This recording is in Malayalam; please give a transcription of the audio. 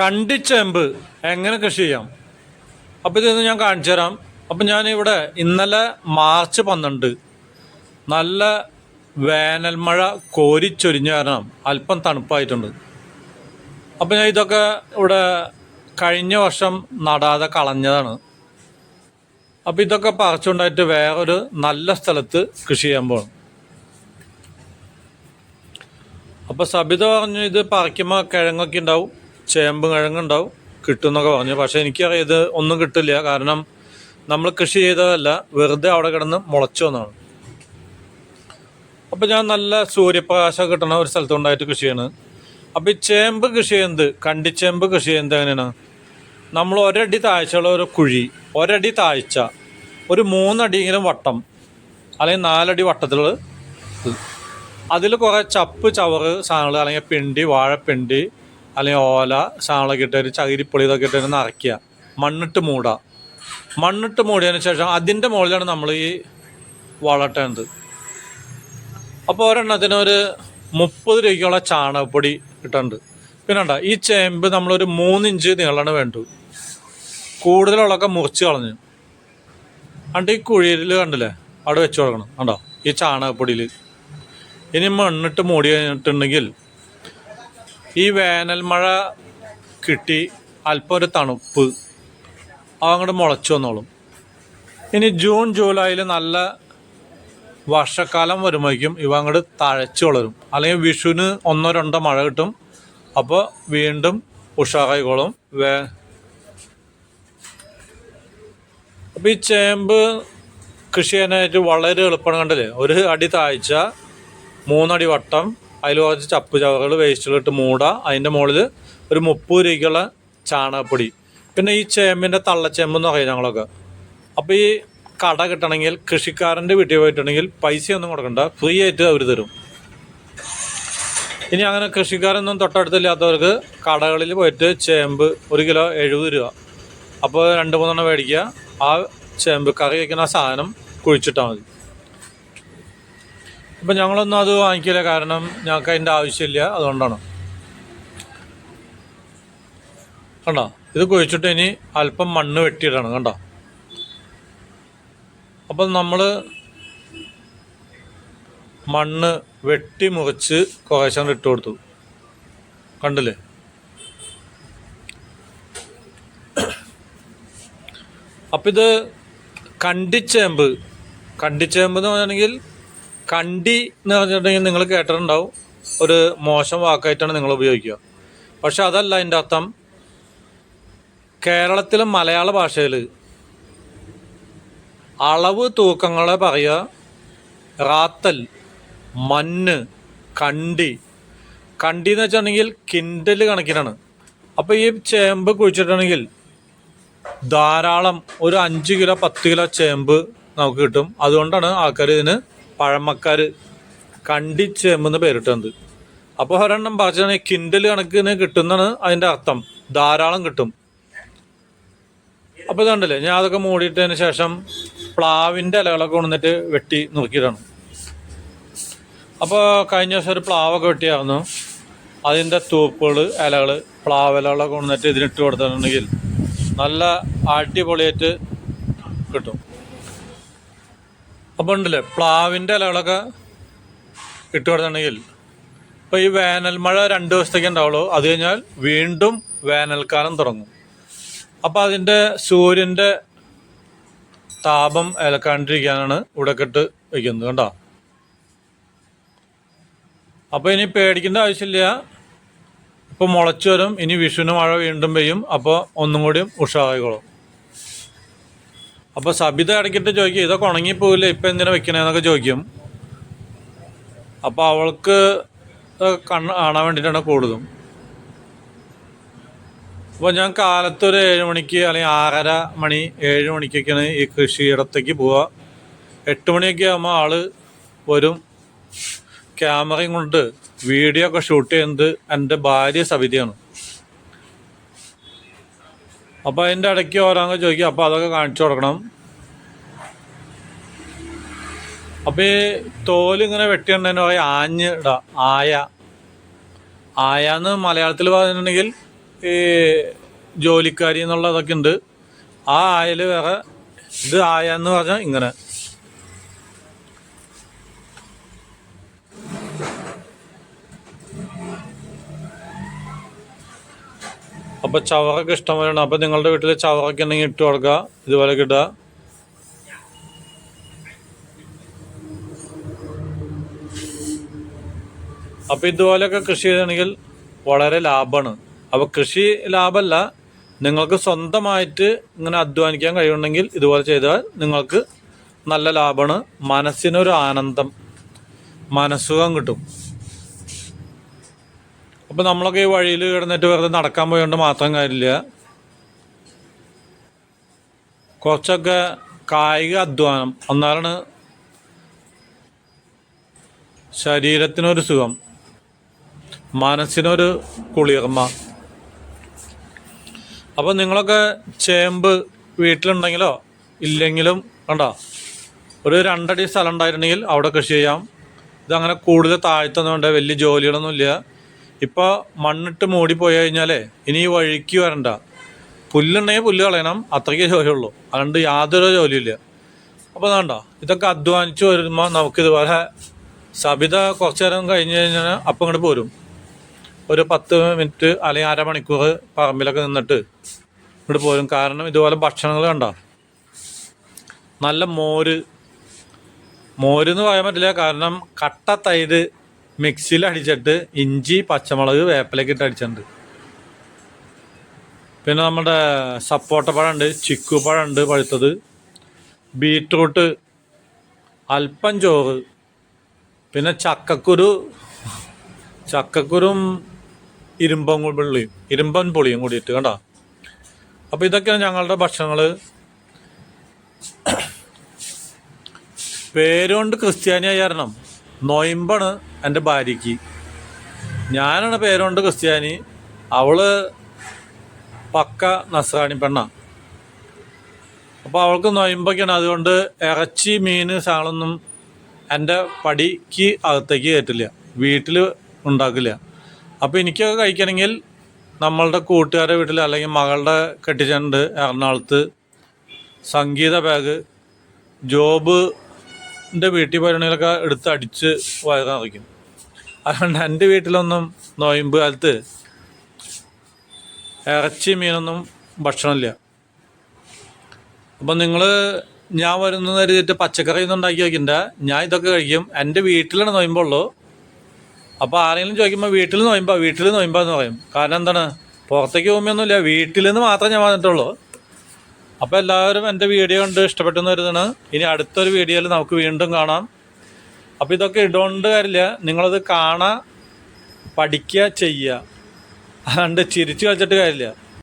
കണ്ടിച്ചേമ്പ് എങ്ങനെ കൃഷി ചെയ്യാം? അപ്പോൾ ഇതൊന്ന് ഞാൻ കാണിച്ചു തരാം. അപ്പം ഞാനിവിടെ ഇന്നലെ മാർച്ച് പന്ത്രണ്ട് നല്ല വേനൽ മഴ കോരിച്ചൊരിഞ്ഞ കാരണം അല്പം തണുപ്പായിട്ടുണ്ട്. അപ്പം ഞാൻ ഇതൊക്കെ ഇവിടെ കഴിഞ്ഞ വർഷം നടാതെ കളഞ്ഞതാണ്. അപ്പം ഇതൊക്കെ പറിച്ചുകൊണ്ടായിട്ട് വേറൊരു നല്ല സ്ഥലത്ത് കൃഷി ചെയ്യാൻ പോകണം അപ്പോൾ സബിത പറഞ്ഞു ഇത് പറിക്കുമ്പോൾ കിഴങ്ങൊക്കെ ഉണ്ടാവും. ചേമ്പ് കിഴങ്ങുണ്ടാവും. കിട്ടുമെന്നൊക്കെ പറഞ്ഞു. പക്ഷേ എനിക്ക് ഇത് ഒന്നും കിട്ടില്ല. കാരണം നമ്മൾ കൃഷി ചെയ്തതല്ല. വെറുതെ അവിടെ കിടന്ന് മുളച്ചു എന്നാണ്. അപ്പോൾ ഞാൻ നല്ല സൂര്യപ്രകാശം കിട്ടണ ഒരു സ്ഥലത്തുണ്ടായിട്ട് കൃഷി ചെയ്യണത് അപ്പോൾ ഈ ചേമ്പ് കൃഷി ചെയ്യുന്നത് കണ്ടിച്ചേമ്പ് കൃഷി ചെയ്യുന്നത് എങ്ങനെയാണ്? നമ്മൾ ഒരടി താഴ്ചയുള്ള ഒരു കുഴി ഒരടി താഴ്ച ഒരു മൂന്നടിയെങ്കിലും വട്ടം അല്ലെങ്കിൽ നാലടി വട്ടത്തിലുള്ള അതിൽ കുറേ ചപ്പ് ചവറ് സാധനങ്ങൾ അല്ലെങ്കിൽ പിണ്ടി വാഴപ്പിണ്ടി അല്ലെങ്കിൽ ഓല സാധനങ്ങളൊക്കെ ഇട്ട് ഒരു ചകിരിപ്പൊളി ഇതൊക്കെ ഇട്ട് നിറയ്ക്കുക മണ്ണിട്ട് മൂടുക മണ്ണിട്ട് മൂടിയതിന് ശേഷം അതിന്റെ മുകളിലാണ് നമ്മൾ ഈ വളട്ടേണ്ടത്. അപ്പോൾ ഒരെണ്ണത്തിന് ഒരു മുപ്പത് രൂപയ്ക്കുള്ള ചാണകപ്പൊടി കിട്ടുന്നുണ്ട് പിന്നെ ഉണ്ടോ ഈ ചേമ്പ് നമ്മളൊരു മൂന്നിഞ്ച് നീളമാണ് വേണ്ടു കൂടുതലുള്ളതൊക്കെ മുറിച്ച് കളഞ്ഞു. അണ്ട് ഈ കുഴിയിൽ കണ്ടില്ലേ? അവിടെ വെച്ച് കൊടുക്കണം. കണ്ടോ ഈ ചാണകപ്പൊടിയിൽ. ഇനി മണ്ണിട്ട് മൂടി കഴിഞ്ഞിട്ടുണ്ടെങ്കിൽ ഈ വേനൽ മഴ കിട്ടി അല്പം ഒരു തണുപ്പ്. അതങ്ങോട്ട് മുളച്ചു വന്നോളും. ഇനി ജൂൺ ജൂലൈയിൽ നല്ല വർഷക്കാലം വരുമ്പോഴേക്കും ഇവ അങ്ങോട്ട് തഴച്ചു വളരും. അല്ലെങ്കിൽ വിഷുവിന് ഒന്നോ രണ്ടോ മഴ കിട്ടും. അപ്പോൾ വീണ്ടും ഉഷാറായിക്കോളും വേ അപ്പം ഈ ചേമ്പ് കൃഷി ചെയ്യാനായിട്ട് വളരെ എളുപ്പമാണ് കണ്ടില്ലേ? ഒരു അടി താഴ്ച മൂന്നടി വട്ടം അതിൽ കുറച്ച് ചപ്പ് ചവകൾ വേസ്റ്റുകളിട്ട് മൂടുക അതിന്റെ മുകളിൽ ഒരു മുപ്പത് രൂപയ്ക്കുള്ള ചാണകപ്പൊടി. പിന്നെ ഈ ചേമ്പിന്റെ തള്ളച്ചേമ്പ് എന്ന് പറയും ഞങ്ങളൊക്കെ. അപ്പോൾ ഈ കട കിട്ടണമെങ്കിൽ കൃഷിക്കാരന്റെ വീട്ടിൽ പോയിട്ടുണ്ടെങ്കിൽ പൈസയൊന്നും കൊടുക്കണ്ട. ഫ്രീ ആയിട്ട് അവർ തരും. ഇനി അങ്ങനെ കൃഷിക്കാരൊന്നും തൊട്ടടുത്തില്ലാത്തവർക്ക് കടകളിൽ പോയിട്ട് ചേമ്പ് ഒരു കിലോ എഴുപത് രൂപ. അപ്പോൾ രണ്ട് മൂന്നെണ്ണം മേടിക്കുക. ആ ചേമ്പ് കറി വയ്ക്കുന്ന സാധനം കുഴിച്ചിട്ടാൽ മതി. അപ്പം ഞങ്ങളൊന്നും അത് വാങ്ങിക്കില്ല. കാരണം ഞങ്ങൾക്ക് അതിന്റെ ആവശ്യമില്ല. അതുകൊണ്ടാണ്. കണ്ടോ? ഇത് കുഴിച്ചിട്ട് ഇനി അല്പം മണ്ണ് വെട്ടിയിടണം. കണ്ടോ? അപ്പം നമ്മൾ മണ്ണ് വെട്ടി മുറിച്ച് കുറേശ്ശം ഇട്ട് കൊടുത്തു. കണ്ടില്ലേ? അപ്പം ഇത് കണ്ടിച്ചേമ്പ്. കണ്ടിച്ചേമ്പ് എന്ന് പറഞ്ഞിട്ടുണ്ടെങ്കിൽ കണ്ടി എന്ന് പറഞ്ഞിട്ടുണ്ടെങ്കിൽ നിങ്ങൾ കേട്ടിട്ടുണ്ടാവും. ഒരു മോശം വാക്കായിട്ടാണ് നിങ്ങൾ ഉപയോഗിക്കുക. പക്ഷെ അതല്ല അതിന്റെ അർത്ഥം. കേരളത്തിലും മലയാള ഭാഷയിൽ അളവ് തൂക്കങ്ങളെ പറയുക റാത്തൽ മണ്ണ് കണ്ടി. കണ്ടി എന്ന് വെച്ചിട്ടുണ്ടെങ്കിൽ കിൻഡൽ കണക്കിനാണ്. അപ്പോൾ ഈ ചേമ്പ് കുഴിച്ചിട്ടുണ്ടെങ്കിൽ ധാരാളം ഒരു അഞ്ച് കിലോ പത്ത് കിലോ ചേമ്പ് നമുക്ക് കിട്ടും. അതുകൊണ്ടാണ് ആൾക്കാർ ഇതിന് പഴമക്കാർ കണ്ടിച്ച് ചേമ്പ് എന്ന് പേരിട്ടത്. അപ്പോൾ ഒരെണ്ണം പറഞ്ഞാൽ കിൻഡൽ കണക്കിന് കിട്ടുന്നതാണ് അതിന്റെ അർത്ഥം. ധാരാളം കിട്ടും. അപ്പോൾ ഇതുണ്ടല്ലേ ഞാൻ അതൊക്കെ മൂടിയിട്ടതിന് ശേഷം പ്ലാവിന്റെ ഇലകളൊക്കെ കൊണ്ടുവന്നിട്ട് വെട്ടി നോക്കിയിട്ടാണ് അപ്പോൾ കഴിഞ്ഞ ദിവസം ഒരു പ്ലാവൊക്കെ വെട്ടിയാകുന്നു അതിന്റെ തൂപ്പുകൾ ഇലകൾ പ്ലാവ് ഇലകളൊക്കെ കൊണ്ടുവന്നിട്ട് ഇതിനിട്ട് കൊടുത്തിട്ടുണ്ടെങ്കിൽ നല്ല അടിപൊളിയായിട്ട് കിട്ടും. അപ്പോൾ ഉണ്ടല്ലേ പ്ലാവിന്റെ ഇലകളൊക്കെ ഇട്ട് കൊടുത്തിട്ടുണ്ടെങ്കിൽ ഇപ്പോൾ ഈ വേനൽ മഴ രണ്ട് ദിവസത്തേക്ക് ഉണ്ടാവുള്ളൂ. അത് കഴിഞ്ഞാൽ വീണ്ടും വേനൽക്കാലം തുടങ്ങും. അപ്പോൾ അതിന്റെ സൂര്യന്റെ താപം ഇലക്കാണ്ടിരിക്കാനാണ് ഉടക്കെട്ട് കെട്ട് വയ്ക്കുന്നത് കണ്ടോ? അപ്പോൾ ഇനി പേടിക്കേണ്ട ആവശ്യമില്ല. ഇപ്പോൾ മുളച്ചു വരും ഇനി വിഷുവിന് മഴ വീണ്ടും പെയ്യും. അപ്പോൾ ഒന്നും കൂടിയും ഉഷാറായിക്കോളും. അപ്പോൾ സബിത ഇടയ്ക്കിട്ട് ചോദിക്കും ഇതൊക്കെ ഉണങ്ങിപ്പോവില്ല? ഇപ്പം എന്തിനാ വെക്കണേന്നൊക്കെ ചോദിക്കും. അപ്പോൾ അവൾക്ക് കണ്ണ് കാണാൻ വേണ്ടിയിട്ടാണ് കൂടുതലും. അപ്പോൾ ഞാൻ കാലത്ത് ഒരു ഏഴ് മണിക്ക് അല്ലെങ്കിൽ ആറര മണി ഏഴ് മണിക്കൊക്കെയാണ് ഈ കൃഷിയിടത്തേക്ക് പോവുക. എട്ട് മണിയൊക്കെ ആകുമ്പോൾ ആൾ വരും. ക്യാമറയും കൊണ്ട് വീഡിയോ ഒക്കെ ഷൂട്ട് ചെയ്യുന്നത് എന്റെ ഭാര്യ സവിതയാണ് അപ്പോൾ അതിന്റെ ഇടയ്ക്ക് ഓരോന്ന് ചോദിക്കും. അപ്പോൾ അതൊക്കെ കാണിച്ചു കൊടുക്കണം. അപ്പോൾ ഈ തോലിങ്ങനെ വെട്ടിയുണ്ടെന്ന് പറയും ആഞ്ഞ് ഇടാം ആയ. ആയ എന്ന് മലയാളത്തിൽ പറഞ്ഞിട്ടുണ്ടെങ്കിൽ ഈ ജോലിക്കാരി എന്നുള്ളതൊക്കെ ഉണ്ട്. ആ ആയൽ വേറെ ഇത് ആയ എന്ന് പറഞ്ഞാൽ ഇങ്ങനെ. അപ്പോൾ ചവറൊക്കെ ഇഷ്ടം വരണം അപ്പോൾ നിങ്ങളുടെ വീട്ടിൽ ചവറൊക്കെ ഉണ്ടെങ്കിൽ ഇട്ട് കൊടുക്കുക ഇതുപോലെ കിട്ടുക അപ്പോൾ ഇതുപോലെയൊക്കെ കൃഷി ചെയ്യണമെങ്കിൽ വളരെ ലാഭമാണ്. അപ്പോൾ കൃഷി ലാഭമല്ല. നിങ്ങൾക്ക് സ്വന്തമായിട്ട് ഇങ്ങനെ അധ്വാനിക്കാൻ കഴിയുണ്ടെങ്കിൽ ഇതുപോലെ ചെയ്താൽ നിങ്ങൾക്ക് നല്ല ലാഭമാണ്. മനസ്സിനൊരു ആനന്ദം. മനസ്സുഖം കിട്ടും. അപ്പോൾ നമ്മളൊക്കെ ഈ വഴിയിൽ കിടന്നിട്ട് വെറുതെ നടക്കാൻ പോയോണ്ട് മാത്രം കാര്യമില്ല. കുറച്ചൊക്കെ കായിക അധ്വാനം. എന്നാലാണ് ശരീരത്തിനൊരു സുഖം. മനസ്സിനൊരു കുളിർമ. അപ്പോൾ നിങ്ങളൊക്കെ ചേമ്പ് വീട്ടിലുണ്ടെങ്കിലോ? ഇല്ലെങ്കിലും കണ്ടോ? ഒരു രണ്ടടി സ്ഥലം ഉണ്ടായിട്ടുണ്ടെങ്കിൽ അവിടെ കൃഷി ചെയ്യാം. ഇതങ്ങനെ കൂടുതൽ താഴ്ത്തൊന്നുണ്ട് വലിയ ജോലികളൊന്നുമില്ല. ഇപ്പോൾ മണ്ണിട്ട് മൂടി പോയി കഴിഞ്ഞാലേ ഇനി ഈ വഴിക്ക് വരണ്ട. പുല്ലുണ്ടെങ്കിൽ പുല്ല് കളയണം. അത്രയ്ക്കേ ജോലിയുള്ളൂ. അതുകൊണ്ട് യാതൊരു ജോലിയില്ല. അപ്പോൾ വേണ്ട ഇതൊക്കെ അധ്വാനിച്ച് വരുമ്പോൾ നമുക്കിതുപോലെ സബിത കുറച്ച് നേരം കഴിഞ്ഞ് കഴിഞ്ഞാൽ അപ്പം ഇങ്ങോട്ട് പോരും. ഒരു പത്ത് മിനിറ്റ് അല്ലെങ്കിൽ അരമണിക്കൂർ പറമ്പിലൊക്കെ നിന്നിട്ട് ഇങ്ങോട്ട് പോരും. കാരണം ഇതുപോലെ ഭക്ഷണങ്ങൾ കണ്ട നല്ല മോര്. മോരെന്ന് പറയാൻ പറ്റില്ല. കാരണം കട്ട തൈര് മിക്സിയിൽ അടിച്ചിട്ട് ഇഞ്ചി പച്ചമുളക് വേപ്പിലൊക്കെ ഇട്ട് അടിച്ചിട്ടുണ്ട്. പിന്നെ നമ്മുടെ സപ്പോട്ട പഴമുണ്ട് ചിക്കു പഴമുണ്ട് പഴുത്തത്. ബീട്രൂട്ട് അല്പം ചോറ് പിന്നെ ചക്കക്കുരു ചക്കക്കുരും ഇരുമ്പം പുള്ളിയും ഇരുമ്പൻ പുളിയും കൂടിയിട്ട് കണ്ടോ? അപ്പോൾ ഇതൊക്കെയാണ് ഞങ്ങളുടെ ഭക്ഷണങ്ങൾ പേരുകൊണ്ട് ക്രിസ്ത്യാനിയായി കാരണം നൊയമ്പാണ്. എന്റെ ഭാര്യയ്ക്ക്. ഞാനാണ് പേരുണ്ട് ക്രിസ്ത്യാനി. അവൾ പക്ക നസ്രാണി പെണ്ണാണ് അപ്പോൾ അവൾക്ക് നൊയമ്പൊക്കെയാണ്. അതുകൊണ്ട് ഇറച്ചി മീൻ സാധനമൊന്നും എന്റെ പടിക്ക് അകത്തേക്ക് കയറ്റില്ല. വീട്ടിൽ ഉണ്ടാക്കില്ല. അപ്പോൾ എനിക്കൊക്കെ കഴിക്കണമെങ്കിൽ നമ്മളുടെ കൂട്ടുകാരുടെ വീട്ടിൽ അല്ലെങ്കിൽ മകളുടെ കെട്ടിച്ചുണ്ട് എറണാകുളത്ത് സംഗീത ബാഗ് ജോബിന്റെ വീട്ടിൽ പോയിട്ടുണ്ടെങ്കിലൊക്കെ എടുത്ത് അടിച്ച് വയറിറക്കും അതുകൊണ്ട് എന്റെ വീട്ടിലൊന്നും നോയമ്പ് കാലത്ത് ഇറച്ചി മീനൊന്നും ഭക്ഷണമില്ല. അപ്പം നിങ്ങൾ ഞാൻ വരുന്ന കരുതിയിട്ട് പച്ചക്കറി ഒന്നും ഉണ്ടാക്കി വയ്ക്കണ്ട ഞാൻ ഇതൊക്കെ കഴിക്കും. എന്റെ വീട്ടിലാണ് നോയമ്പുള്ളൂ. അപ്പോൾ ആരെങ്കിലും ചോദിക്കുമ്പോൾ വീട്ടിൽ നോയമ്പാ വീട്ടിൽ നോയമ്പാന്ന് പറയും. കാരണം എന്താണ്? പുറത്തേക്ക് പോകുമ്പോഴൊന്നുമില്ല വീട്ടിൽ നിന്ന് മാത്രമേ ഞാൻ വന്നിട്ടുള്ളൂ. അപ്പോൾ എല്ലാവരും എന്റെ വീഡിയോ കണ്ട് ഇഷ്ടപ്പെട്ടെന്ന് വരുന്നതാണ് ഇനി അടുത്തൊരു വീഡിയോയിൽ നമുക്ക് വീണ്ടും കാണാം. അപ്പോൾ ഇതൊക്കെ ഇടുകൊണ്ട് കാര്യമില്ല നിങ്ങളത് കാണുക പഠിക്കുക ചെയ്യുക അല്ലാണ്ട് ചിരിച്ചു കളിച്ചിട്ട് കാര്യമില്ല